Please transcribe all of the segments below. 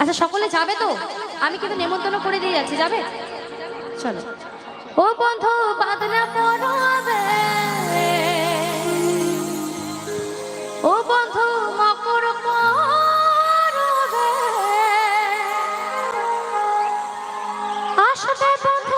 আচ্ছা সকলে যাবে তো? আমি কিন্তু নেমন্তন্ন করে দিয়ে যাচ্ছি, যাবে? চলো। ও বন্ধু, বাদনা পড়াবে ও বন্ধু, মকর আসবে বন্ধু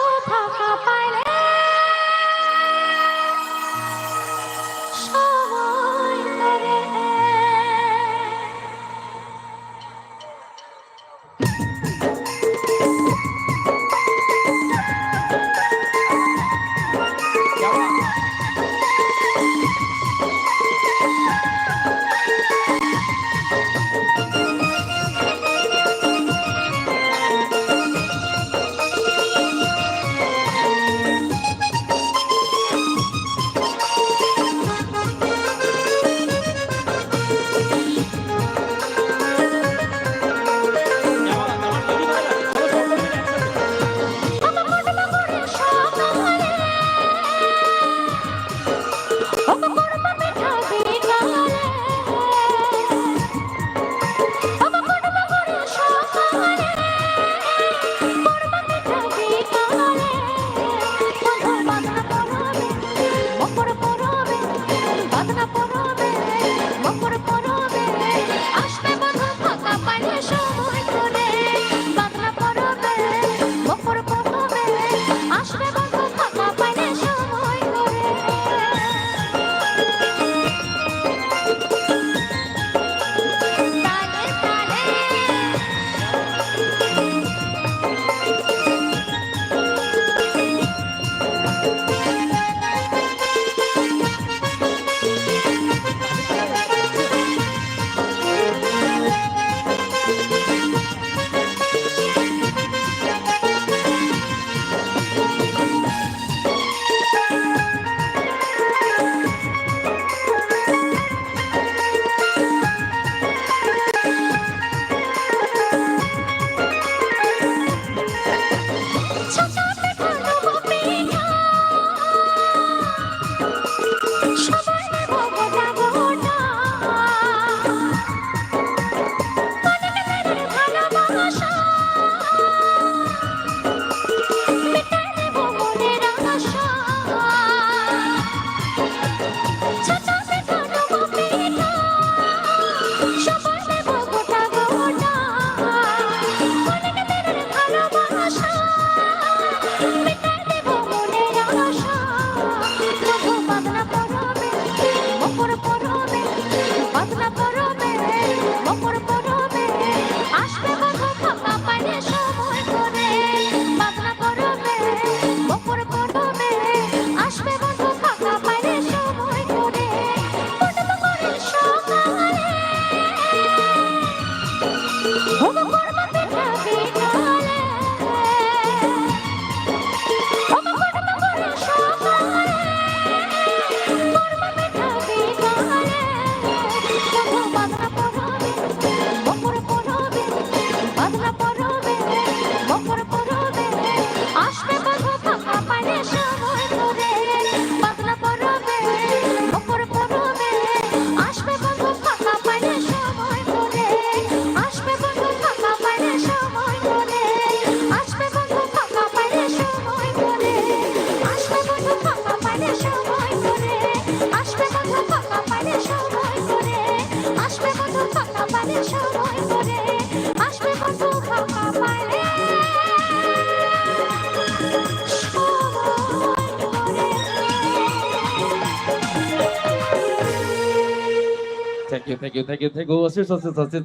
thank you thank you thank you thank you অশেষ অশেষ অশেষ